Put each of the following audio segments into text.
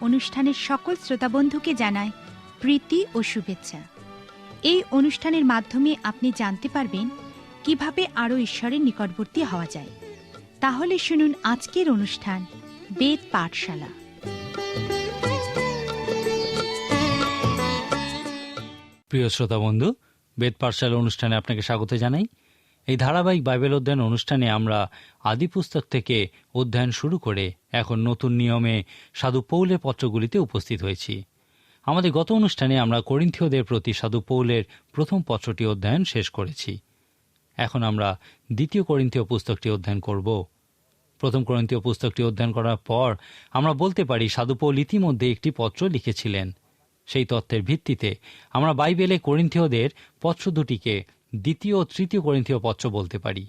অনুষ্ঠানের সকল শ্রোতাবন্ধুকে জানায় প্রীতি ও শুভেচ্ছা। এই অনুষ্ঠানের মাধ্যমে আপনি জানতে পারবেন কীভাবে আরও ঈশ্বরের নিকটবর্তী হওয়া যায়। তাহলে শুনুন আজকের অনুষ্ঠান, বেদ পাঠশালা। প্রিয় শ্রোতা বন্ধু বেদ পাঠশালা অনুষ্ঠানে আপনাকে স্বাগত জানাই। এই ধারাবাহিক বাইবেল অধ্যয়ন অনুষ্ঠানে আমরা আদি পুস্তক থেকে অধ্যয়ন শুরু করে এখন নতুন নিয়মে সাধু পৌলের পত্রগুলিতে উপস্থিত হয়েছি। আমাদের গত অনুষ্ঠানে আমরা করিন্থীয়দের প্রতি সাধু পৌলের প্রথম পত্রটি অধ্যয়ন শেষ করেছি। এখন আমরা দ্বিতীয় করিন্থীয় পুস্তকটি অধ্যয়ন করব। প্রথম করিন্থীয় পুস্তকটি অধ্যয়ন করার পর আমরা বলতে পারি, সাধু পৌল ইতিমধ্যে একটি পত্র লিখেছিলেন। সেই তত্ত্বের ভিত্তিতে আমরা বাইবেলে করিন্থীয়দের পত্র দুটিকে দ্বিতীয় ও তৃতীয় করিন্থীয় পত্র বলতে পারি।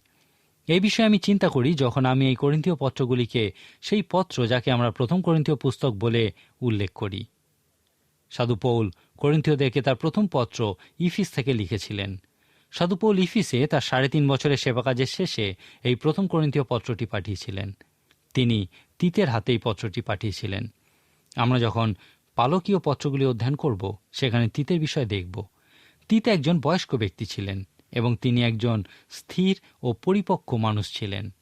এই বিষয়ে আমি চিন্তা করি যখন আমি এই করিন্থীয় পত্রগুলিকে সেই পত্র যাকে আমরা প্রথম করিন্থীয় পুস্তক বলে উল্লেখ করি। সাধু পৌল করিন্থীয়দেরকে তার প্রথম পত্র ইফিস থেকে লিখেছিলেন। সাধু পৌল ইফিসে তার সাড়ে তিন বছরের সেবা কাজের শেষে এই প্রথম করিন্থীয় পত্রটি পাঠিয়েছিলেন। তিনি তিতের হাতে এই পত্রটি পাঠিয়েছিলেন। আমরা যখন পালকীয় পত্রগুলি অধ্যয়ন করব, সেখানে তিতের বিষয় দেখব। তিতে একজন বয়স্ক ব্যক্তি ছিলেন। এবং তিনি একজন স্থির ও পরিপক্ক মানুষ ছিলেন।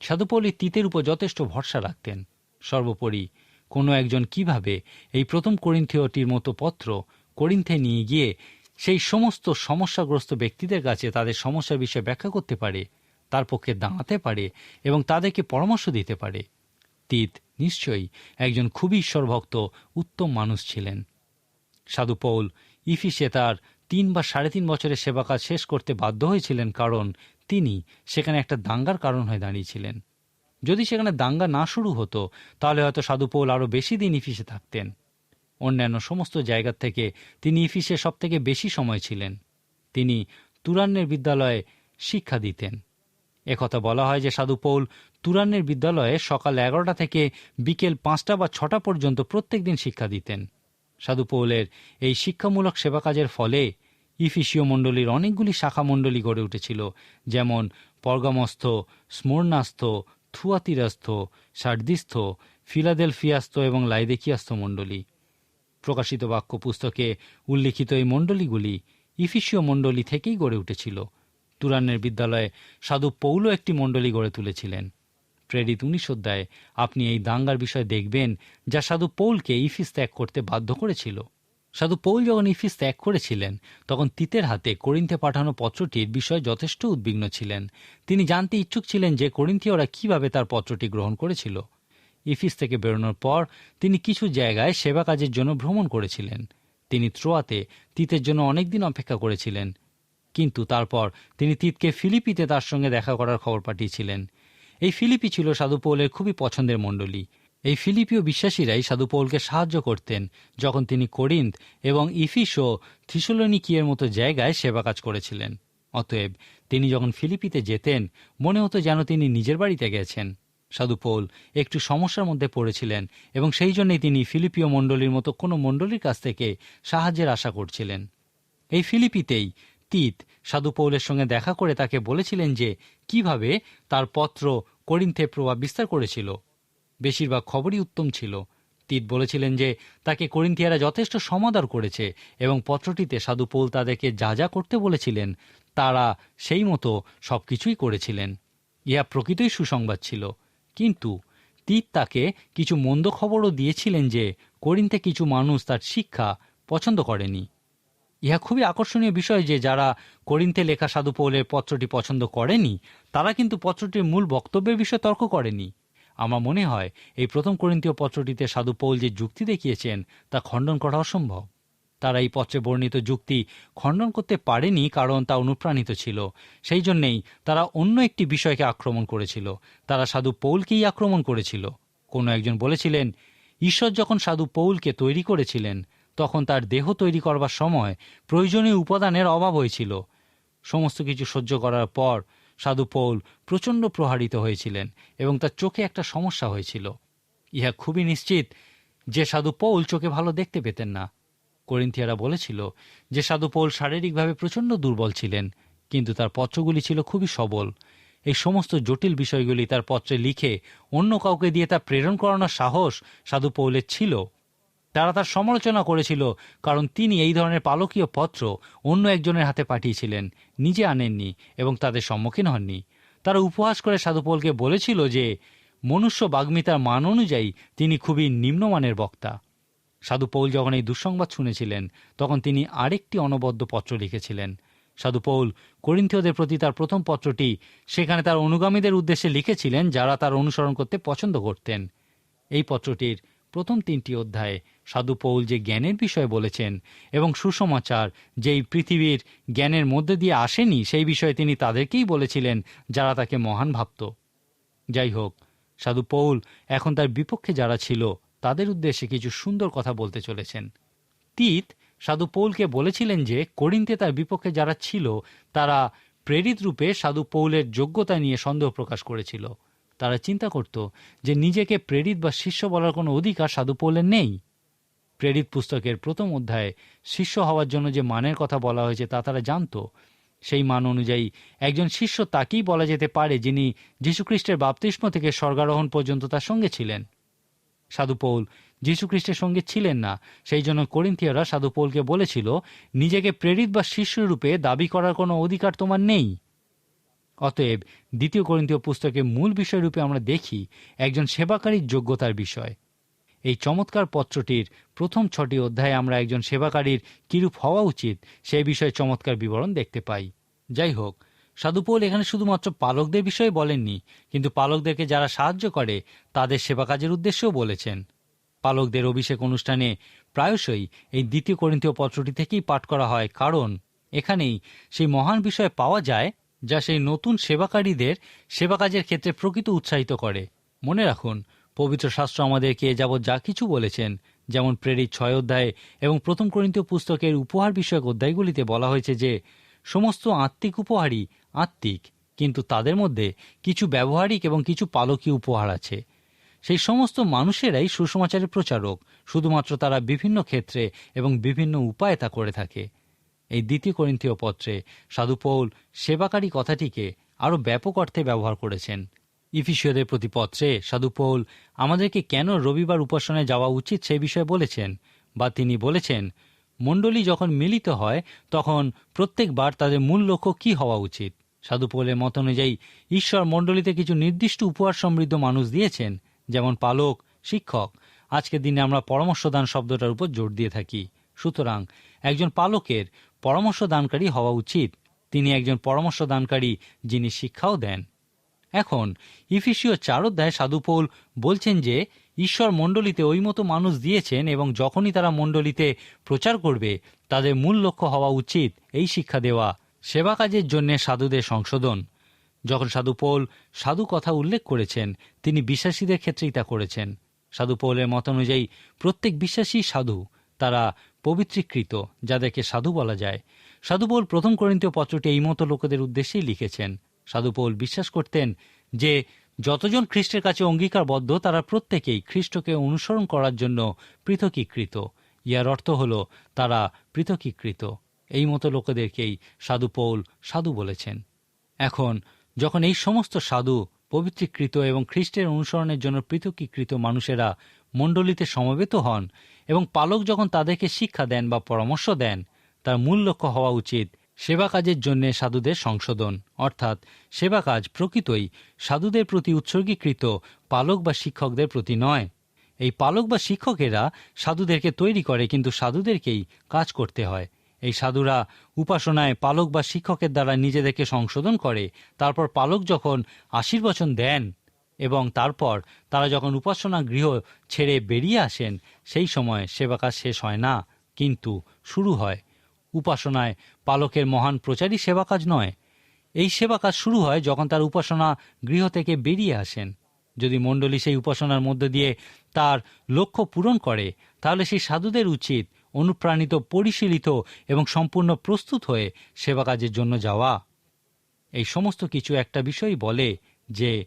সাধুপল্লী তিতের উপর যথেষ্ট ভরসা রাখতেন। সর্বোপরি কোনো একজন কীভাবে এই প্রথম করিন্থীয়টির মতো পত্র করিন্থে নিয়ে গিয়ে সেই সমস্ত সমস্যাগ্রস্ত ব্যক্তিদের কাছে তাদের সমস্যার বিষয়ে ব্যাখ্যা করতে পারে, তার পক্ষে দাঁড়াতে পারে এবং তাদেরকে পরামর্শ দিতে পারে। তিত নিশ্চয়ই একজন খুবই ঈশ্বরভক্ত, উত্তম মানুষ ছিলেন। সাধু পৌল ইফিসে তার তিন বা সাড়ে তিন বছরের সেবা কাজ শেষ করতে বাধ্য হয়েছিলেন কারণ তিনি সেখানে একটা দাঙ্গার কারণ হয়ে দাঁড়িয়েছিলেন। যদি সেখানে দাঙ্গা না শুরু হতো, তাহলে হয়তো সাধু পৌল আরও বেশি দিন ইফিসে থাকতেন। অন্যান্য সমস্ত জায়গার থেকে তিনি ইফিসে সব থেকে বেশি সময় ছিলেন। তিনি তুরান্নের বিদ্যালয়ে শিক্ষা দিতেন। একথা বলা হয় যে সাধু পৌল তুরান্নের বিদ্যালয়ে সকাল এগারোটা থেকে বিকেল পাঁচটা বা ছটা পর্যন্ত প্রত্যেক দিন শিক্ষা দিতেন। সাধু পৌলের এই শিক্ষামূলক সেবা কাজের ফলে ইফিসীয় মণ্ডলীর অনেকগুলি শাখা মণ্ডলী গড়ে উঠেছিল, যেমন পর্গামস্থ, স্মরণাস্থ, থুয়াতিরাস্থ, সার্দিস্থ ফিলাদেলফিয়াস্থ এবং লাইদেকিয়াস্থ মণ্ডলী। প্রকাশিত বাক্য পুস্তকে উল্লিখিত এই মণ্ডলীগুলি ইফিসীয় মণ্ডলী থেকেই গড়ে উঠেছিল। তুরানের বিদ্যালয়ে সাধু পৌলও একটি মণ্ডলী গড়ে তুলেছিলেন। প্রেরিত উনিশ অধ্যায়ে আপনি এই দাঙ্গার বিষয় দেখবেন যা সাধু পৌলকে ইফিস ত্যাগ করতে বাধ্য করেছিল। সাধু পৌল যখন ইফিস ত্যাগ করেছিলেন, তখন তিতের হাতে করিন্থে পাঠানো পত্রটির বিষয়ে যথেষ্ট উদ্বিগ্ন ছিলেন। তিনি জানতে ইচ্ছুক ছিলেন যে করিন্থীয়রা কীভাবে তার পত্রটি গ্রহণ করেছিল। ইফিস থেকে বেরোনোর পর তিনি কিছু জায়গায় সেবা কাজের জন্য ভ্রমণ করেছিলেন। তিনি ত্রোয়াতে তিতের জন্য অনেকদিন অপেক্ষা করেছিলেন। কিন্তু তারপর তিনি তিতকে ফিলিপিতে তার সঙ্গে দেখা করার খবর পাঠিয়েছিলেন। এই ফিলিপি ছিল সাধু পৌলের খুবই পছন্দের মণ্ডলী। এই ফিলিপিও বিশ্বাসীরাই সাধু পৌলকে সাহায্য করতেন যখন তিনি করিন্থ এবং ইফিস ও থিসোলনিকিয়ের মতো জায়গায় সেবা কাজ করেছিলেন। অতএব তিনি যখন ফিলিপিতে যেতেন, মনে হতো যেন তিনি নিজের বাড়িতে গেছেন। সাধু পৌল একটু সমস্যার মধ্যে পড়েছিলেন এবং সেই জন্যই তিনি ফিলিপিও মণ্ডলীর মতো কোনো মণ্ডলীর কাছ থেকে সাহায্যের আশা করছিলেন। এই ফিলিপিতেই তিত সাধু পৌলের সঙ্গে দেখা করে তাকে বলেছিলেন যে, কীভাবে তার পত্র করিন্থে প্রভাব বিস্তার করেছিল। বেশিরভাগ খবরই উত্তম ছিল। তিত বলেছিলেন যে, তাকে করিন্থিয়ারা যথেষ্ট সমাদর করেছে এবং পত্রটিতে সাধু পৌল তাদেরকে যা যা করতে বলেছিলেন, তারা সেই মতো সব কিছুই করেছিলেন। ইহা প্রকৃতই সুসংবাদ ছিল। কিন্তু তিত তাকে কিছু মন্দ খবরও দিয়েছিলেন যে করিন্থে কিছু মানুষ তার শিক্ষা পছন্দ করেনি। ইহা খুবই আকর্ষণীয় বিষয় যে যারা করিন্তে লেখা সাধু পৌলের পত্রটি পছন্দ করেনি, তারা কিন্তু পত্রটির মূল বক্তব্যের বিষয়ে তর্ক করেনি। আমার মনে হয় এই প্রথম করিন্তীয় পত্রটিতে সাধু পৌল যে যুক্তি দেখিয়েছেন, তা খণ্ডন করা অসম্ভব। তারা এই পত্রে বর্ণিত যুক্তি খণ্ডন করতে পারেনি কারণ তা অনুপ্রাণিত ছিল। সেই জন্যেই তারা অন্য একটি বিষয়কে আক্রমণ করেছিল। তারা সাধু পৌলকেই আক্রমণ করেছিল। কোনো একজন বলেছিলেন, ঈশ্বর যখন সাধু পৌলকে তৈরি করেছিলেন তখন তার দেহ তৈরি করবার সময় প্রয়োজনীয় উপাদানের অভাব হয়েছিল। সমস্ত কিছু সহ্য করার পর সাধু পৌল প্রচণ্ড প্রহারিত হয়েছিলেন এবং তার চোখে একটা সমস্যা হয়েছিল। ইহা খুবই নিশ্চিত যে সাধু পৌল চোখে ভালো দেখতে পেতেন না। করিন্থিয়ারা বলেছিল যে সাধু পৌল শারীরিকভাবে প্রচণ্ড দুর্বল ছিলেন, কিন্তু তার পত্রগুলি ছিল খুবই সবল। এই সমস্ত জটিল বিষয়গুলি তার পত্রে লিখে অন্য কাউকে দিয়ে তা প্রেরণ করানোর সাহস সাধু পৌলের ছিল। তারা তার সমালোচনা করেছিল, কারণ তিনি এই ধরনের পালকীয় পত্র অন্য একজনের হাতে পাঠিয়েছিলেন, নিজে আনেননি এবং তাদের সম্মুখীন হননি। তারা উপহাস করে সাধু পৌলকে বলেছিল যে, মনুষ্য বাগ্মিতার মান অনুযায়ী তিনি খুবই নিম্নমানের বক্তা। সাধু পৌল যখন এই দুঃসংবাদ শুনেছিলেন, তখন তিনি আরেকটি অনবদ্য পত্র লিখেছিলেন। সাধু পৌল করিন্থীয়দের প্রতি তার প্রথম পত্রটি সেখানে তার অনুগামীদের উদ্দেশ্যে লিখেছিলেন, যারা তার অনুসরণ করতে পছন্দ করতেন। এই পত্রটির প্রথম তিনটি অধ্যায়ে সাধু পৌল যে জ্ঞানের বিষয়ে বলেছেন এবং সুসমাচার যেই পৃথিবীর জ্ঞানের মধ্যে দিয়ে আসেনি, সেই বিষয়ে তিনি তাদেরকেই বলেছিলেন যারা তাকে মহান ভাবত। যাই হোক, সাধু পৌল এখন তার বিপক্ষে যারা ছিল, তাদের উদ্দেশ্যে কিছু সুন্দর কথা বলতে চলেছেন। তীত সাধু পৌলকে বলেছিলেন যে করিন্তে তার বিপক্ষে যারা ছিল, তারা প্রেরিত রূপে সাধু পৌলের যোগ্যতা নিয়ে সন্দেহ প্রকাশ করেছিল। তারা চিন্তা করত যে, নিজেকে প্রেরিত বা শিষ্য বলার কোনো অধিকার সাধু পৌলের নেই। প্রেরিত পুস্তকের প্রথম অধ্যায়ে শিষ্য হওয়ার জন্য যে মানের কথা বলা হয়েছে তা তারা জানত। সেই মান অনুযায়ী একজন শিষ্য তাকেই বলা যেতে পারে যিনি যীশুখ্রিস্টের বাপতিস্ম থেকে স্বর্গারোহণ পর্যন্ত তার সঙ্গে ছিলেন। সাধু পৌল যীশুখ্রিস্টের সঙ্গে ছিলেন না, সেই জন্য করিন্থিয়ারা সাধু পৌলকে বলেছিল, নিজেকে প্রেরিত বা শিষ্যরূপে দাবি করার কোনো অধিকার তোমার নেই। অতএব দ্বিতীয় করিন্থীয় পুস্তকের মূল বিষয়রূপে আমরা দেখি একজন সেবাকারীর যোগ্যতার বিষয়। এই চমৎকার পত্রটির প্রথম ছটি অধ্যায়ে আমরা একজন সেবাকারীর কিরূপ হওয়া উচিত সেই বিষয়ে চমৎকার বিবরণ দেখতে পাই। যাই হোক, সাধুপৌল এখানে শুধুমাত্র পালকদের বিষয়ে বলেননি, কিন্তু পালকদেরকে যারা সাহায্য করে, তাদের সেবা কাজের উদ্দেশ্যেও বলেছেন। পালকদের অভিষেক অনুষ্ঠানে প্রায়শই এই দ্বিতীয় করিন্থীয় পত্রটি থেকেই পাঠ করা হয়, কারণ এখানেই সেই মহান বিষয় পাওয়া যায় যা সেই নতুন সেবাকারীদের সেবা কাজের ক্ষেত্রে প্রকৃত উৎসাহিত করে। মনে রাখুন পবিত্র শাস্ত্র আমাদেরকে যাবৎ যা কিছু বলেছেন, যেমন প্রেরিত ছয় অধ্যায়ে এবং প্রথম করিন্তীয় পুস্তকের উপহার বিষয়ক অধ্যায়গুলিতে বলা হয়েছে যে, সমস্ত আত্মিক উপহারই আত্মিক, কিন্তু তাদের মধ্যে কিছু ব্যবহারিক এবং কিছু পালকীয় উপহার আছে। সেই সমস্ত মানুষেরাই সুসমাচারের প্রচারক, শুধুমাত্র তারা বিভিন্ন ক্ষেত্রে এবং বিভিন্ন উপায়ে তা করে থাকে। এই দ্বিতীয় করিন্থীয় পত্রে সাধুপৌল সেবাকারী কথাটিকে আরও ব্যাপক অর্থে ব্যবহার করেছেন। ইফিসীয়দের প্রতি পত্রে সাধু পৌল আমাদেরকে কেন রবিবার উপাসনায় যাওয়া উচিত সে বিষয়ে বলেছেন বা তিনি বলেছেন। মণ্ডলী যখন মিলিত হয়, তখন প্রত্যেকবার তাদের মূল লক্ষ্য কী হওয়া উচিত? সাধু পৌলের মত অনুযায়ী, ঈশ্বর মণ্ডলীতে কিছু নির্দিষ্ট উপহার সমৃদ্ধ মানুষ দিয়েছেন, যেমন পালক, শিক্ষক। আজকের দিনে আমরা পরামর্শদান শব্দটার উপর জোর দিয়ে থাকি। সুতরাং একজন পালকের পরামর্শ দানকারী হওয়া উচিত। তিনি একজন পরামর্শ দানকারী যিনি শিক্ষাও দেন। এখন ইফিসীয় চার অধ্যায় সাধুপৌল বলছেন যে, ঈশ্বর মণ্ডলীতে ওই মতো মানুষ দিয়েছেন এবং যখনই তারা মণ্ডলীতে প্রচার করবে, তাদের মূল লক্ষ্য হওয়া উচিত এই শিক্ষা দেওয়া, সেবা কাজের জন্যে সাধুদের সংশোধন। যখন সাধু পৌল সাধু কথা উল্লেখ করেছেন, তিনি বিশ্বাসীদের ক্ষেত্রেই তা করেছেন। সাধু পৌলের মত অনুযায়ী, প্রত্যেক বিশ্বাসী সাধু, তারা পবিত্রীকৃত, যাদেরকে সাধু বলা যায়। সাধু পৌল প্রথম করিন্তীয় পত্রটি এই মতো লোকেদের উদ্দেশ্যেই লিখেছেন। সাধু পৌল বিশ্বাস করতেন যে যতজন খ্রিস্টের কাছে অঙ্গীকারবদ্ধ, তারা প্রত্যেকেই খ্রিস্টকে অনুসরণ করার জন্য পৃথকীকৃত। ইয়ার অর্থ হল, তারা পৃথকীকৃত। এই মতো লোকেদেরকেই সাধু পৌল সাধু বলেছেন। এখন, যখন এই সমস্ত সাধু পবিত্রীকৃত এবং খ্রিস্টের অনুসরণের জন্য পৃথকীকৃত মানুষেরা মণ্ডলীতে সমবেত হন এবং পালক যখন তাদেরকে শিক্ষা দেন বা পরামর্শ দেন, তার মূল লক্ষ্য হওয়া উচিত সেবা কাজের জন্য সাধুদের সংশোধন, অর্থাৎ সেবা কাজ প্রকৃতই সাধুদের প্রতি উৎসর্গীকৃত, পালক বা শিক্ষকদের প্রতি নয়। এই পালক বা শিক্ষকেরা সাধুদেরকে তৈরি করে, কিন্তু সাধুদেরকেই কাজ করতে হয়। এই সাধুরা উপাসনায় পালক বা শিক্ষকের দ্বারা নিজেদেরকে সংশোধন করে, তারপর পালক যখন আশীর্বচন দেন এবং তারপর তারা যখন উপাসনা গৃহ ছেড়ে বেরিয়ে আসেন, সেই সময় সেবা কাজ শেষ হয় না, কিন্তু শুরু হয়। উপাসনায় পালকের মহান প্রচারী সেবা কাজ নয়। এই সেবা কাজ শুরু হয় যখন তার উপাসনা গৃহ থেকে বেরিয়ে আসেন। যদি মণ্ডলী সেই উপাসনার মধ্যে দিয়ে তার লক্ষ্য পূরণ করে, তাহলে সেই সাধুদের উচিত অনুপ্রাণিত, পরিশীলিত এবং সম্পূর্ণ প্রস্তুত হয়ে সেবা কাজের জন্য যাওয়া। এই সমস্ত কিছু একটা বিষয়ই বলে যে,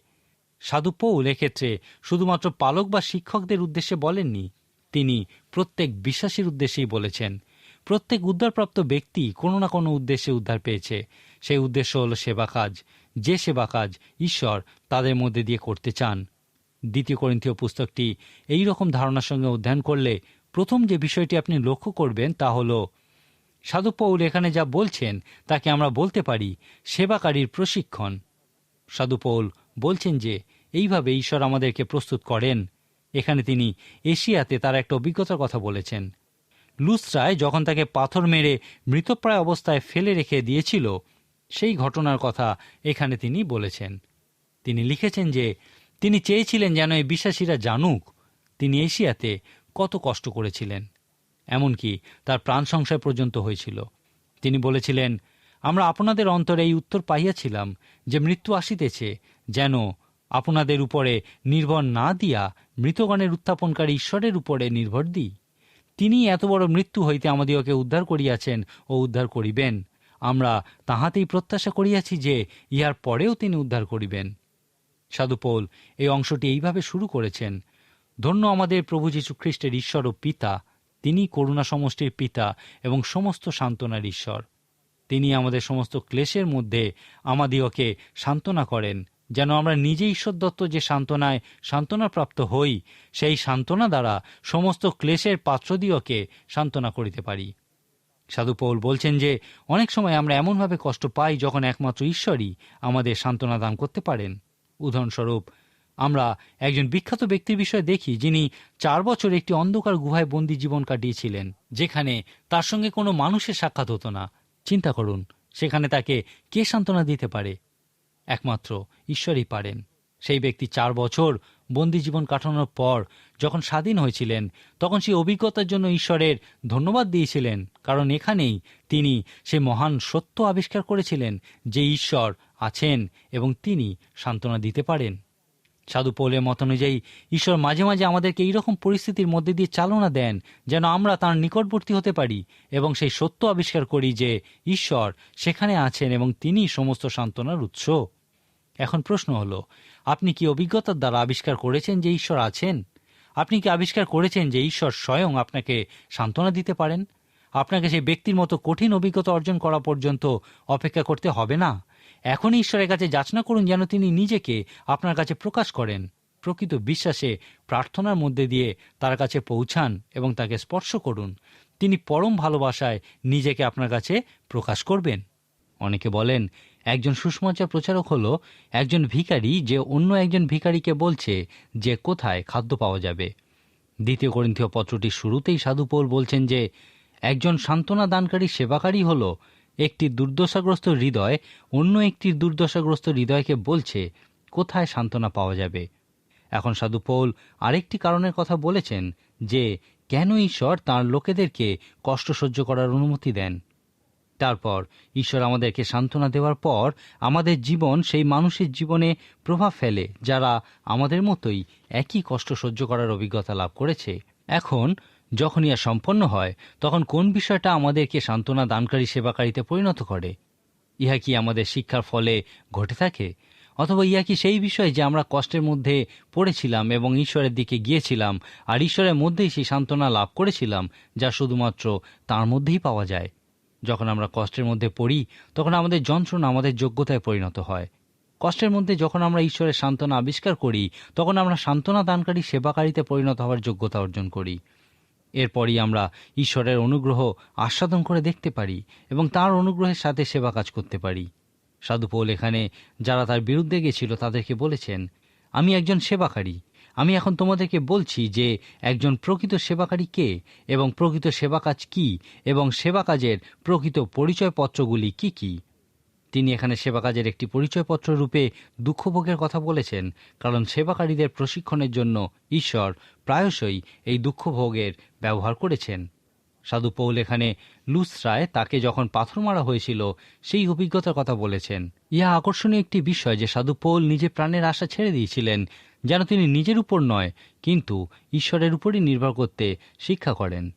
সাধু পৌল এক্ষেত্রে শুধুমাত্র পালক বা শিক্ষকদের উদ্দেশ্যে বলেননি, তিনি প্রত্যেক বিশ্বাসীর উদ্দেশ্যেই বলেছেন। প্রত্যেক উদ্ধারপ্রাপ্ত ব্যক্তি কোনো না কোনো উদ্দেশ্যে উদ্ধার পেয়েছে। সেই উদ্দেশ্য হল সেবা কাজ। যে সেবা কাজ ঈশ্বর তাদের মধ্যে দিয়ে করতে চান। দ্বিতীয় করিন্থীয় পুস্তকটি এই রকম ধারণার সঙ্গে অধ্যয়ন করলে প্রথম যে বিষয়টি আপনি লক্ষ্য করবেন তা হল সাধুপৌল এখানে যা বলছেন তাকে আমরা বলতে পারি সেবাকারীর প্রশিক্ষণ। সাধুপৌল বলছেন যে, এইভাবে ঈশ্বর আমাদেরকে প্রস্তুত করেন। এখানে তিনি এশিয়াতে তার একটা অভিজ্ঞতার কথা বলেছেন। লুসরায় যখন তাকে পাথর মেরে মৃতপ্রায় অবস্থায় ফেলে রেখে দিয়েছিল, সেই ঘটনার কথা এখানে তিনি বলেছেন। তিনি লিখেছেন যে, তিনি চেয়েছিলেন যেন এই বিশ্বাসীরা জানুক তিনি এশিয়াতে কত কষ্ট করেছিলেন। এমনকি তার প্রাণ সংশয় পর্যন্ত হয়েছিল। তিনি বলেছিলেন, আমরা আপনাদের অন্তরে এই উত্তর পাইয়াছিলাম যে মৃত্যু আসিতেছে যেন আপনাদের উপরে নির্ভর না দিয়া মৃতগণের উত্থাপনকারী ঈশ্বরের উপরে নির্ভর দিই। তিনি এত বড় মৃত্যু হইতে আমাদিওকে উদ্ধার করিয়াছেন ও উদ্ধার করিবেন। আমরা তাহাতেই প্রত্যাশা করিয়াছি যে ইহার পরেও তিনি উদ্ধার করিবেন। সাধুপৌল এই অংশটি এইভাবে শুরু করেছেন। ধন্য আমাদের প্রভু যীশু খ্রিস্টের ঈশ্বর ও পিতা, তিনি করুণা সমষ্টির পিতা এবং সমস্ত সান্ত্বনার ঈশ্বর। তিনি আমাদের সমস্ত ক্লেশের মধ্যে আমাদিওকে সান্ত্বনা করেন। যেন আমরা নিজে ঈশ্বর দত্ত যে সান্ত্বনায় সান্ত্বনা প্রাপ্ত হই, সেই সান্ত্বনা দ্বারা সমস্ত ক্লেশের পাত্রদিওকে সান্ত্বনা করিতে পারি। সাধু পৌল বলছেন যে, অনেক সময় আমরা এমনভাবে কষ্ট পাই যখন একমাত্র ঈশ্বরই আমাদের সান্ত্বনা দান করতে পারেন। উদাহরণস্বরূপ, আমরা একজন বিখ্যাত ব্যক্তির বিষয়ে দেখি যিনি চার বছর একটি অন্ধকার গুহায় বন্দী জীবন কাটিয়েছিলেন, যেখানে তার সঙ্গে কোনো মানুষের সাক্ষাৎ হতো না। চিন্তা করুন, সেখানে তাকে কে সান্ত্বনা দিতে পারে? একমাত্র ঈশ্বরই পারেন। সেই ব্যক্তি চার বছর বন্দি জীবন কাটানোর পর যখন স্বাধীন হয়েছিলেন, তখন সেই অভিজ্ঞতার জন্য ঈশ্বরের ধন্যবাদ দিয়েছিলেন, কারণ এখানেই তিনি সে মহান সত্য আবিষ্কার করেছিলেন যে ঈশ্বর আছেন এবং তিনি সান্ত্বনা দিতে পারেন। সাধু পৌলের মত অনুযায়ী ঈশ্বর মাঝে মাঝে আমাদেরকে এইরকম পরিস্থিতির মধ্যে দিয়ে চালনা দেন যেন আমরা তার নিকটবর্তী হতে পারি এবং সেই সত্য আবিষ্কার করি যে ঈশ্বর সেখানে আছেন এবং তিনি সমস্ত সান্ত্বনার উৎস। এখন প্রশ্ন হলো, আপনি কি অভিজ্ঞতার দ্বারা আবিষ্কার করেছেন যে ঈশ্বর আছেন? আপনি কি আবিষ্কার করেছেন যে ঈশ্বর স্বয়ং আপনাকে সান্ত্বনা দিতে পারেন? আপনাকে সেই ব্যক্তির মতো কঠিন অভিজ্ঞতা অর্জন করা পর্যন্ত অপেক্ষা করতে হবে না? এখনই ঈশ্বরের কাছে যাচনা করুন যেন তিনি নিজেকে আপনার কাছে প্রকাশ করেন। প্রকৃত বিশ্বাসে প্রার্থনার মধ্যে দিয়ে তার কাছে পৌঁছান এবং তাকে স্পর্শ করুন। তিনি পরম ভালোবাসায় নিজেকে আপনার কাছে প্রকাশ করবেন। অনেকে বলেন, একজন সুষমাচার প্রচারক হলো একজন ভিখারি যে অন্য একজন ভিখারিকে বলছে যে কোথায় খাদ্য পাওয়া যাবে। দ্বিতীয় করিন্থীয় পত্রটির শুরুতেই সাধু পৌল বলছেন যে, একজন সান্ত্বনা দানকারী সেবাকারী হলো একটি দুর্দশাগ্রস্ত হৃদয় অন্য একটি দুর্দশাগ্রস্ত হৃদয়কে বলছে, কোথায় সান্ত্বনা পাওয়া যাবে? এখন সাধু পৌল আরেকটি কারণের কথা বলেছেন যে, কেন ঈশ্বর তাঁর লোকেদেরকে কষ্ট সহ্য করার অনুমতি দেন? তারপর, ঈশ্বর আমাদেরকে সান্ত্বনা দেওয়ার পর আমাদের জীবন সেই মানুষের জীবনে প্রভাব ফেলে, যারা আমাদের মতোই একই কষ্ট সহ্য করার অভিজ্ঞতা লাভ করেছে। এখন যখন ইয়া সম্পন্ন হয়, তখন কোন বিষয়টা আমাদেরকে সান্ত্বনা দানকারী সেবাকারীতে পরিণত করে? ইহা কি আমাদের শিক্ষার ফলে ঘটে থাকে? অথবা ইয়া কি সেই বিষয় যে আমরা কষ্টের মধ্যে পড়েছিলাম এবং ঈশ্বরের দিকে গিয়েছিলাম, আর ঈশ্বরের মধ্যেই সেই সান্ত্বনা লাভ করেছিলাম, যা শুধুমাত্র তার মধ্যেই পাওয়া যায়? যখন আমরা কষ্টের মধ্যে পড়ি, তখন আমাদের যন্ত্রণা আমাদের যোগ্যতায় পরিণত হয়। কষ্টের মধ্যে যখন আমরা ঈশ্বরের সান্ত্বনা আবিষ্কার করি, তখন আমরা সান্ত্বনা দানকারী সেবাকারীতে পরিণত হওয়ার যোগ্যতা অর্জন করি। এরপরই আমরা ঈশ্বরের অনুগ্রহ আস্বাদন করে দেখতে পারি এবং তার অনুগ্রহের সাথে সেবা কাজ করতে পারি। সাধু পৌল এখানে যারা তার বিরুদ্ধে গেছিল তাদেরকে বলেছেন, আমি একজন সেবাকারী। আমি এখন তোমাদেরকে বলছি যে একজন প্রকৃত সেবাকারী কে এবং প্রকৃত সেবা কাজ কী এবং সেবা কাজের প্রকৃত পরিচয়পত্রগুলি কি কি? তিনি এখানে সেবা কাজের একটি পরিচয়পত্র রূপে দুঃখভোগের কথা বলেছেন, কারণ সেবাকারীদের প্রশিক্ষণের জন্য ঈশ্বর প্রায়শই এই দুঃখভোগের ব্যবহার করেছেন। সাধু পৌল এখানে লুসরায় তাকে যখন পাথর মারা হয়েছিল, সেই অভিজ্ঞতার কথা বলেছেন। ইহা আকর্ষণীয় একটি বিষয় যে সাধু পৌল নিজে প্রাণের আশা ছেড়ে দিয়েছিলেন, যেন তিনি নিজের উপর নয়, কিন্তু ঈশ্বরের উপরই নির্ভর করতে শিক্ষা করেন।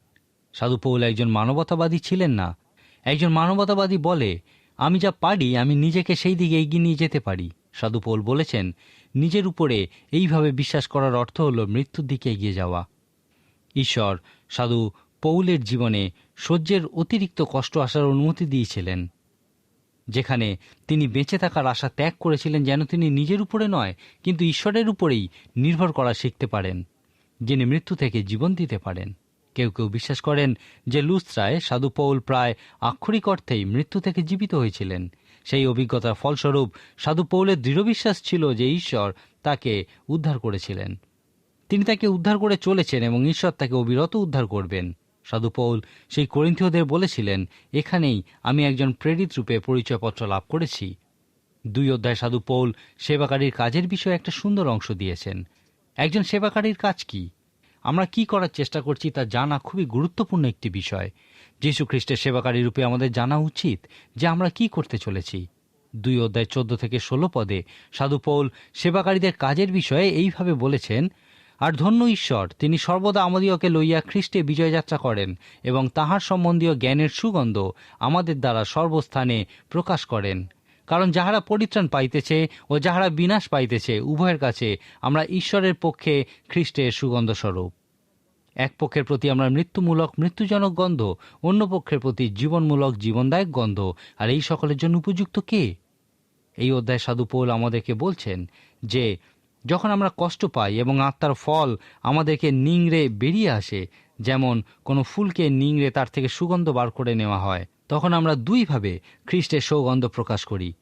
সাধু পৌল একজন মানবতাবাদী ছিলেন না। একজন মানবতাবাদী বলে, আমি যা পারি, আমি নিজেকে সেই দিকে এগিয়ে নিয়ে যেতে পারি। সাধু পৌল বলেছেন নিজের উপরে এইভাবে বিশ্বাস করার অর্থ হল মৃত্যুর দিকে এগিয়ে যাওয়া। ঈশ্বর সাধু পৌলের জীবনে সহ্যের অতিরিক্ত কষ্ট আসার অনুমতি দিয়েছিলেন, যেখানে তিনি বেঁচে থাকার আশা ত্যাগ করেছিলেন যেন তিনি নিজের উপরে নয়, কিন্তু ঈশ্বরের উপরেই নির্ভর করা শিখতে পারেন, যিনি মৃত্যু থেকে জীবন দিতে পারেন। কেউ কেউ বিশ্বাস করেন যে লুস্ত্রায় সাধু পৌল প্রায় আক্ষরিক অর্থেই মৃত্যু থেকে জীবিত হয়েছিলেন। সেই অভিজ্ঞতার ফলস্বরূপ সাধু পৌলের দৃঢ় বিশ্বাস ছিল যে ঈশ্বর তাকে উদ্ধার করেছিলেন। তিনি তাকে উদ্ধার করে চলেছেন এবং ঈশ্বর তাকে অবিরত উদ্ধার করবেন। সাধু পৌল সেই করিন্থীয়দের বলেছিলেন, এখানেই আমি একজন প্রেরিত রূপে পরিচয়পত্র লাভ করেছি। দুই অধ্যায় সাধু পৌল সেবাকারীর কাজের বিষয়ে একটা সুন্দর অংশ দিয়েছেন। একজন সেবাকারীর কাজ কি? আমরা কি করার চেষ্টা করছি তা জানা খুবই গুরুত্বপূর্ণ একটি বিষয়। যীশু খ্রিস্টের সেবাকারী রূপে আমাদের জানা উচিত যে আমরা কি করতে চলেছি। দুই অধ্যায় চোদ্দ থেকে ষোলো পদে সাধু পৌল সেবাকারীদের কাজের বিষয়ে এইভাবে বলেছেন, আর ধন্য ঈশ্বর, তিনি সর্বদা আমাদিওকে লইয়া খ্রিস্টে বিজয়যাত্রা করেন এবং তাহার সম্বন্ধীয় জ্ঞানের সুগন্ধ আমাদের দ্বারা সর্বস্থানে প্রকাশ করেন। কারণ যাহারা পরিত্রাণ পাইতেছে ও যাহারা বিনাশ পাইতেছে, উভয়ের কাছে আমরা ঈশ্বরের পক্ষে খ্রিস্টের সুগন্ধ স্বরূপ এক পক্ষের প্রতি আমরা মৃত্যুমূলক, মৃত্যুজনক গন্ধ, অন্য পক্ষের প্রতি জীবনমূলক, জীবনদায়ক গন্ধ। আর এই সকলের জন্য উপযুক্ত কে? এই অধ্যায় সাধু পৌল আমাদেরকে বলছেন যে, যখন আমরা কষ্ট পাই এবং আত্মার ফল আমাদেরকে নিংড়ে বেরিয়ে আসে, যেমন কোনো ফুলকে নিংড়ে তার থেকে সুগন্ধ বার করে নেওয়া হয়, তখন আমরা দুইভাবে খ্রিস্টের সৌগন্ধ প্রকাশ করি।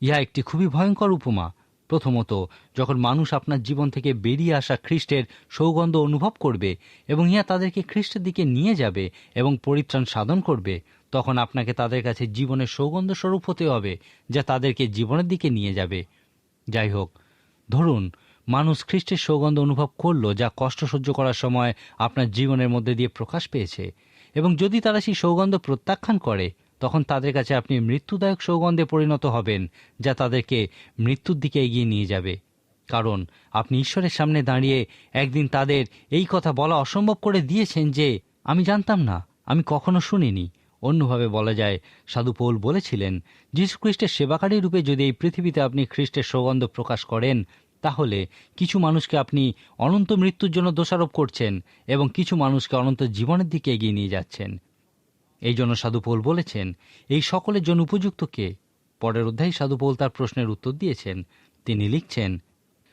ইহা একটি খুবই ভয়ঙ্কর উপমা। প্রথমত, যখন মানুষ আপনার জীবন থেকে বেরিয়ে আসা খ্রিস্টের সৌগন্ধ অনুভব করবে এবং ইহা তাদেরকে খ্রিস্টের দিকে নিয়ে যাবে এবং পরিত্রাণ সাধন করবে, তখন আপনাকে তাদের কাছে জীবনের সৌগন্ধ স্বরূপ হতে হবে, যা তাদেরকে জীবনের দিকে নিয়ে যাবে। যাই হোক, ধরুন, মানুষ খ্রিস্টের সৌগন্ধ অনুভব করল যা কষ্ট সহ্য করার সময় আপনার জীবনের মধ্যে দিয়ে প্রকাশ পেয়েছে, এবং যদি তারা সেই সৌগন্ধ প্রত্যাখ্যান করে তখন তাদের কাছে আপনি মৃত্যুদায়ক সৌগন্ধে পরিণত হবেন, যা তাদেরকে মৃত্যুর দিকে এগিয়ে নিয়ে যাবে। কারণ, আপনি ঈশ্বরের সামনে দাঁড়িয়ে একদিন তাদের এই কথা বলা অসম্ভব করে দিয়েছেন যে, আমি জানতাম না, আমি কখনো শুনিনি। অন্যভাবে বলা যায়, সাধু পৌল বলেছিলেন, যীশু খ্রিস্টের সেবাকারী রূপে যদি এই পৃথিবীতে আপনি খ্রিস্টের সৌগন্ধ প্রকাশ করেন, তাহলে কিছু মানুষকে আপনি অনন্ত মৃত্যুর জন্য দোষারোপ করছেন এবং কিছু মানুষকে অনন্ত জীবনের দিকে এগিয়ে নিয়ে যাচ্ছেন। এই জন্য সাধু পৌল বলেছেন, এই সকলের জন্য উপযুক্ত কে? পরের অধ্যায়ে সাধু পৌল তার প্রশ্নের উত্তর দিয়েছেন। তিনি লিখছেন,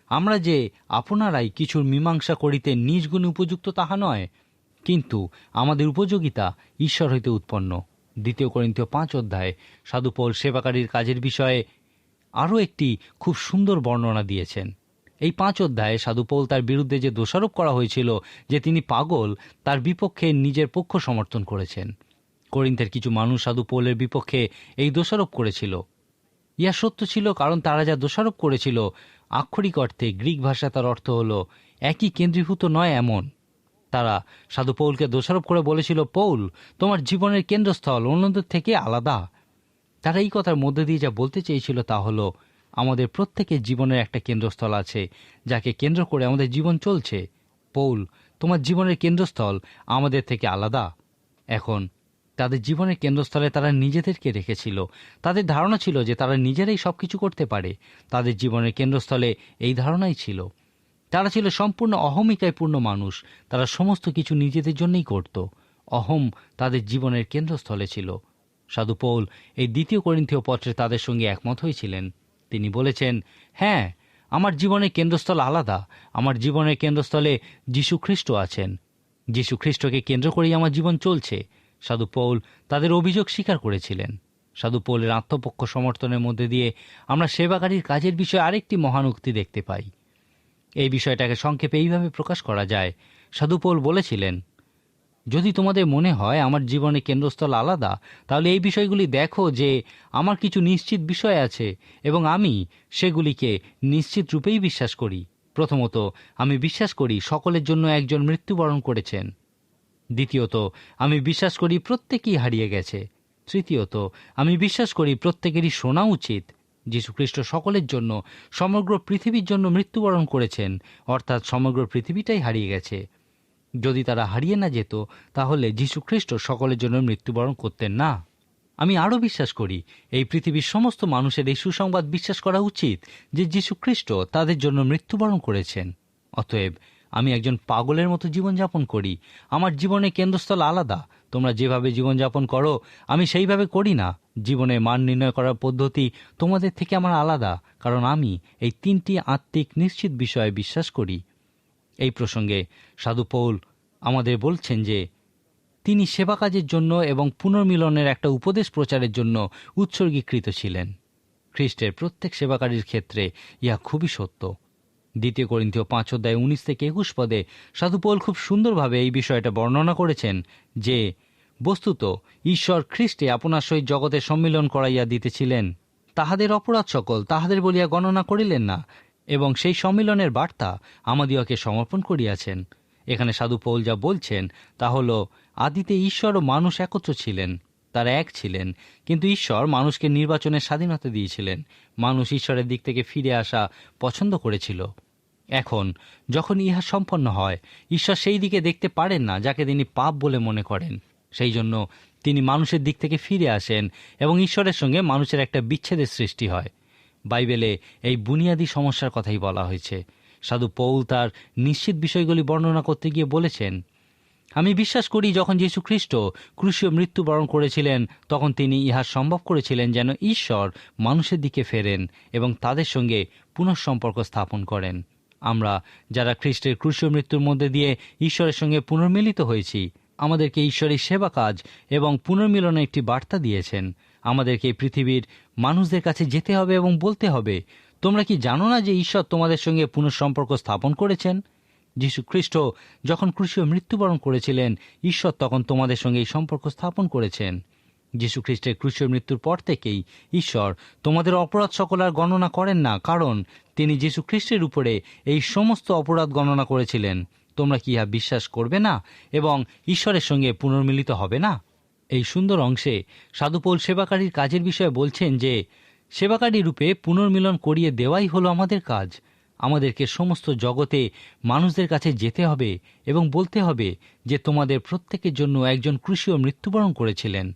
আমরা যে আপনারাই কিছুর মীমাংসা করিতে নিজ গুণে উপযুক্ত তাহা নয়, কিন্তু আমাদের উপযোগিতা ঈশ্বর হইতে উৎপন্ন। দ্বিতীয় করিন্থীয় পাঁচ অধ্যায়ে সাধু পৌল সেবাকারীর কাজের বিষয়ে আরও একটি খুব সুন্দর বর্ণনা দিয়েছেন। এই পাঁচ অধ্যায়ে সাধু পৌল তার বিরুদ্ধে যে দোষারোপ করা হয়েছিল যে তিনি পাগল, তার বিপক্ষে নিজের পক্ষ সমর্থন করেছেন। করিন্থের কিছু মানুষ সাধু পৌলের বিপক্ষে এই দোষারোপ করেছিল। ইহা সত্য ছিল, কারণ তারা যা দোষারোপ করেছিল, আক্ষরিক অর্থে গ্রিক ভাষা তার অর্থ হল, একই কেন্দ্রীভূত নয় এমন। তারা সাধু পৌলকে দোষারোপ করে বলেছিল, পৌল, তোমার জীবনের কেন্দ্রস্থল অন্যদের থেকে আলাদা। তারা এই কথার মধ্যে দিয়ে যা বলতে চেয়েছিল তা হলো, আমাদের প্রত্যেকের জীবনের একটা কেন্দ্রস্থল আছে, যাকে কেন্দ্র করে আমাদের জীবন চলছে। পৌল, তোমার জীবনের কেন্দ্রস্থল আমাদের থেকে আলাদা। এখন তাদের জীবনের কেন্দ্রস্থলে তারা নিজেদেরকে রেখেছিল। তাদের ধারণা ছিল যে তারা নিজেরাই সব কিছু করতে পারে। তাদের জীবনের কেন্দ্রস্থলে এই ধারণাই ছিল। তারা ছিল সম্পূর্ণ অহমিকায় পূর্ণ মানুষ। তারা সমস্ত কিছু নিজেদের জন্যই করত। অহম তাদের জীবনের কেন্দ্রস্থলে ছিল। সাধু পৌল এই দ্বিতীয় করিন্থীয় পত্রে তাদের সঙ্গে একমত হয়েছিলেন। তিনি বলেছেন হ্যাঁ আমার জীবনের কেন্দ্রস্থল আলাদা। আমার জীবনের কেন্দ্রস্থলে যীশু খ্রিস্ট আছেন। যীশু খ্রিস্টকে কেন্দ্র করেই আমার জীবন চলছে। সাধু পৌল তাদের অভিযোগ স্বীকার করেছিলেন। সাধু পৌলের আত্মপক্ষ সমর্থনের মধ্যে দিয়ে আমরা সেবাকারীর কাজের বিষয়ে আরেকটি মহান উক্তি দেখতে পাই। এই বিষয়টাকে সংক্ষেপে এইভাবে প্রকাশ করা যায়। সাধু পৌল বলেছিলেন, যদি তোমাদের মনে হয় আমার জীবনে কেন্দ্রস্থল আলাদা, তাহলে এই বিষয়গুলি দেখো যে আমার কিছু নিশ্চিত বিষয় আছে এবং আমি সেগুলিকে নিশ্চিত রূপেই বিশ্বাস করি। প্রথমত, আমি বিশ্বাস করি সকলের জন্য একজন মৃত্যুবরণ করেছেন। দ্বিতীয়ত, আমি বিশ্বাস করি প্রত্যেকেই হারিয়ে গেছে। তৃতীয়ত, আমি বিশ্বাস করি প্রত্যেকেরই শোনা উচিত। যীশুখ্রিস্ট সকলের জন্য, সমগ্র পৃথিবীর জন্য মৃত্যুবরণ করেছেন, অর্থাৎ সমগ্র পৃথিবীটাই হারিয়ে গেছে। যদি তারা হারিয়ে না যেত, তাহলে যীশুখ্রিস্ট সকলের জন্য মৃত্যুবরণ করতেন না। আমি আরও বিশ্বাস করি, এই পৃথিবীর সমস্ত মানুষের এই সুসংবাদ বিশ্বাস করা উচিত যে যীশুখ্রিস্ট তাদের জন্য মৃত্যুবরণ করেছেন। অতএব আমি একজন পাগলের মতো জীবনযাপন করি। আমার জীবনের কেন্দ্রস্থল আলাদা। তোমরা যেভাবে জীবনযাপন করো, আমি সেইভাবে করি না। জীবনে মান নির্ণয় করার পদ্ধতি তোমাদের থেকে আমার আলাদা, কারণ আমি এই তিনটি আত্মিক নিশ্চিত বিষয়ে বিশ্বাস করি। এই প্রসঙ্গে সাধু পৌল আমাদের বলছেন যে, তিনি সেবা কাজের জন্য এবং পুনর্মিলনের একটা উপদেশ প্রচারের জন্য উৎসর্গীকৃত ছিলেন। খ্রিস্টের প্রত্যেক সেবাকারীর ক্ষেত্রে ইহা খুবই সত্য। দ্বিতীয় করিন্থীয় পাঁচ অধ্যায় উনিশ থেকে একুশ পদে সাধু পৌল খুব সুন্দরভাবে এই বিষয়টা বর্ণনা করেছেন যে, বস্তুত ঈশ্বর খ্রিস্টে আপনার সহিত জগতে সম্মিলন করাইয়া দিতেছিলেন। তাহাদের অপরাধ সকল তাহাদের বলিয়া গণনা করিলেন না, এবং সেই সম্মিলনের বার্তা আমাদিওকে সমর্পণ করিয়াছেন। এখানে সাধু পৌল যা বলছেন তা হল, আদিতে ঈশ্বর ও মানুষ একত্র ছিলেন। তারা এক ছিলেন, কিন্তু ঈশ্বর মানুষকে নির্বাচনের স্বাধীনতা দিয়েছিলেন। মানুষ ঈশ্বরের দিক থেকে ফিরে আসা পছন্দ করেছিল। এখন, যখন ইহা সম্পন্ন হয়, ঈশ্বর সেই দিকে দেখতে পারেন না, যাকে তিনি পাপ বলে মনে করেন। সেই জন্য তিনি মানুষের দিক থেকে ফিরে আসেন এবং ঈশ্বরের সঙ্গে মানুষের একটা বিচ্ছেদের সৃষ্টি হয়। বাইবেলে এই বুনিয়াদী সমস্যার কথাই বলা হয়েছে। সাধু পৌল তার নিশ্চিত বিষয়গুলি বর্ণনা করতে গিয়ে বলেছেন আমি বিশ্বাস করি যখন যীশু খ্রিস্ট ক্রুশীয় মৃত্যুবরণ করেছিলেন, তখন তিনি ইহা সম্ভব করেছিলেন যেন ঈশ্বর মানুষের দিকে ফেরেন এবং তাদের সঙ্গে পুনঃসম্পর্ক স্থাপন করেন। আমরা যারা খ্রিস্টের ক্রুশীয় মৃত্যুর মধ্যে দিয়ে ঈশ্বরের সঙ্গে পুনর্মিলিত হয়েছি, আমাদেরকে ঈশ্বরের সেবা কাজ এবং পুনর্মিলনের একটি বার্তা দিয়েছেন। আমাদেরকে পৃথিবীর মানুষদের কাছে যেতে হবে এবং বলতে হবে, তোমরা কি জানো না যে ঈশ্বর তোমাদের সঙ্গে পুনঃসম্পর্ক স্থাপন করেছেন? যীশু খ্রিস্ট যখন ক্রুশীয় মৃত্যুবরণ করেছিলেন, ঈশ্বর তখন তোমাদের সঙ্গে এই সম্পর্ক স্থাপন করেছেন। যীশু খ্রিস্টের ক্রুশীয় মৃত্যুর পর থেকেই ঈশ্বর তোমাদের অপরাধ সকল আর গণনা করেন না, কারণ তিনি যীশু খ্রিস্টের উপরে এই সমস্ত অপরাধ গণনা করেছিলেন। তোমরা কি ইহা বিশ্বাস করবে না এবং ঈশ্বরের সঙ্গে পুনর্মিলিত হবে না? এই সুন্দর অংশে সাধুপোল সেবাকারীর কাজের বিষয়ে বলছেন যে, সেবাকারী রূপে পুনর্মিলন করিয়ে দেওয়াই হলো আমাদের কাজ। আমাদেরকে সমস্ত জগতে মানুষদের কাছে যেতে হবে এবং বলতে হবে যে তোমাদের প্রত্যেকের জন্য একজন কৃষিও মৃত্যুবরণ করেছিলেন।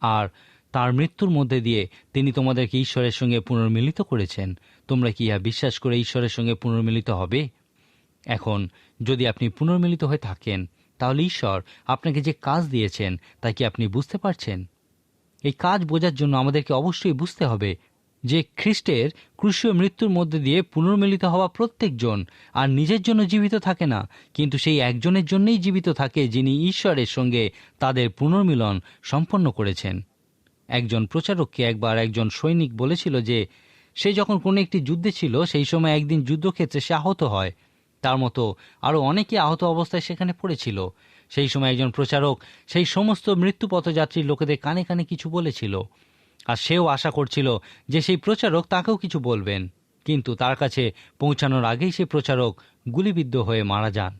আর তার মৃত্যুর মধ্যে দিয়ে তিনি তোমাদেরকে ঈশ্বরের সঙ্গে পুনর্মিলিত করেছেন। তোমরা কি ইহা বিশ্বাস করে ঈশ্বরের সঙ্গে পুনর্মিলিত হবে? এখন যদি আপনি পুনর্মিলিত হয়ে থাকেন, তাহলে ঈশ্বর আপনাকে যে কাজ দিয়েছেন, তা কি আপনি বুঝতে পারছেন? এই কাজ বোঝার জন্য আমাদেরকে অবশ্যই বুঝতে হবে যে খ্রিস্টের ক্রুশীয় মৃত্যুর মধ্যে দিয়ে পুনর্মিলিত হওয়া প্রত্যেকজন আর নিজের জন্য জীবিত থাকে না, কিন্তু সেই একজনের জন্যই জীবিত থাকে যিনি ঈশ্বরের সঙ্গে তাদের পুনর্মিলন সম্পন্ন করেছেন। একজন প্রচারককে একবার একজন সৈনিক বলেছিল যে, সে যখন কোনো একটি যুদ্ধে ছিল, সেই সময় একদিন যুদ্ধক্ষেত্রে সে আহত হয়। তার মতো আরও অনেকে আহত অবস্থায় সেখানে পড়েছিল। সেই সময় একজন প্রচারক সেই সমস্ত মৃত্যুপথযাত্রীর লোকেদের কানে কানে কিছু বলেছিল। আর সেও আশা করছিল যে সেই প্রচারক তাকেও কিছু বলবেন। কিন্তু তার কাছে পৌঁছানোর আগেই সেই প্রচারক গুলিবিদ্ধ হয়ে মারা যান।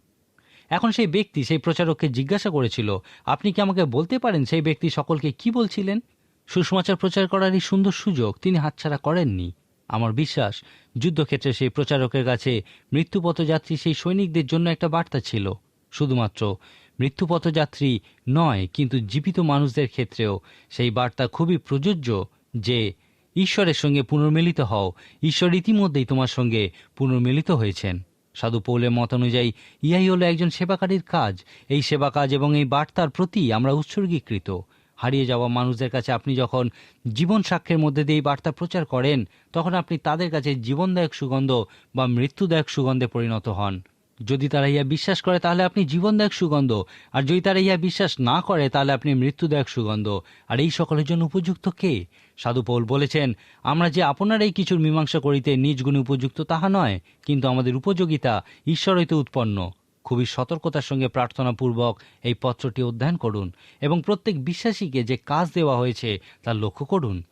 এখন সেই ব্যক্তি সেই প্রচারককে জিজ্ঞাসা করেছিল, আপনি কি আমাকে বলতে পারেন সেই ব্যক্তি সকলকে কি বলছিলেন? সুষমাচার প্রচার করার এই সুন্দর সুযোগ তিনি হাতছাড়া করেননি। আমার বিশ্বাস, যুদ্ধক্ষেত্রে সেই প্রচারকের কাছে মৃত্যুপথযাত্রী সেই সৈনিকদের জন্য একটা বার্তা ছিল। শুধুমাত্র মৃত্যুপথযাত্রী নয়, কিন্তু জীবিত মানুষদের ক্ষেত্রেও সেই বার্তা খুবই প্রযোজ্য যে ঈশ্বরের সঙ্গে পুনর্মিলিত হও। ঈশ্বর ইতিমধ্যেই তোমার সঙ্গে পুনর্মিলিত হয়েছেন। সাধু পৌলের মত অনুযায়ী, ইহাই হলো একজন সেবাকারীর কাজ। এই সেবা কাজ এবং এই বার্তার প্রতি আমরা উৎসর্গীকৃত। হারিয়ে যাওয়া মানুষদের কাছে আপনি যখন জীবন সাক্ষ্যের মধ্যে দিয়ে এই বার্তা প্রচার করেন, তখন আপনি তাদের কাছে জীবনদায়ক সুগন্ধ বা মৃত্যুদায়ক সুগন্ধে পরিণত হন। যদি তারা ইহা বিশ্বাস করে, তাহলে আপনি জীবনদায়ক সুগন্ধ। আর যদি তারা ইহা বিশ্বাস না করে, তাহলে আপনি মৃত্যুদায়ক সুগন্ধ। আর এই সকলের জন্য উপযুক্ত কে? সাধু পৌল বলেছেন, আমরা যে আপনার এই কিছুর মীমাংসা করিতে নিজ গুণে উপযুক্ত তাহা নয়, কিন্তু আমাদের উপযোগিতা ঈশ্বর হইতে উৎপন্ন। খুবই সতর্কতার সঙ্গে প্রার্থনাপূর্বক এই পত্রটি অধ্যয়ন করুন এবং প্রত্যেক বিশ্বাসীকে যে কাজ দেওয়া হয়েছে, তা লক্ষ্য করুন।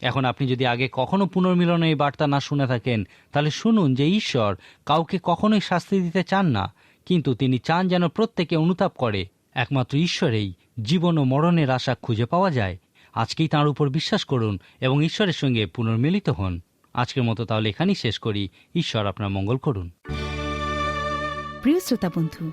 এখন আপনি যদি আগে কখনো পুনর্মিলনে এই বার্তা না শুনে থাকেন, তাহলে শুনুন যে ঈশ্বর কাউকে কখনোই শাস্তি দিতে চান না, কিন্তু তিনি চান যেন প্রত্যেকে অনুতাপ করে। একমাত্র ঈশ্বরেই জীবন ও মরণের আশা খুঁজে পাওয়া যায়। আজকেই তাঁর উপর বিশ্বাস করুন এবং ঈশ্বরের সঙ্গে পুনর্মিলিত হন। আজকের মতো তাহলে এখানেই শেষ করি। ঈশ্বর আপনার মঙ্গল করুন। প্রিয় শ্রোতা বন্ধু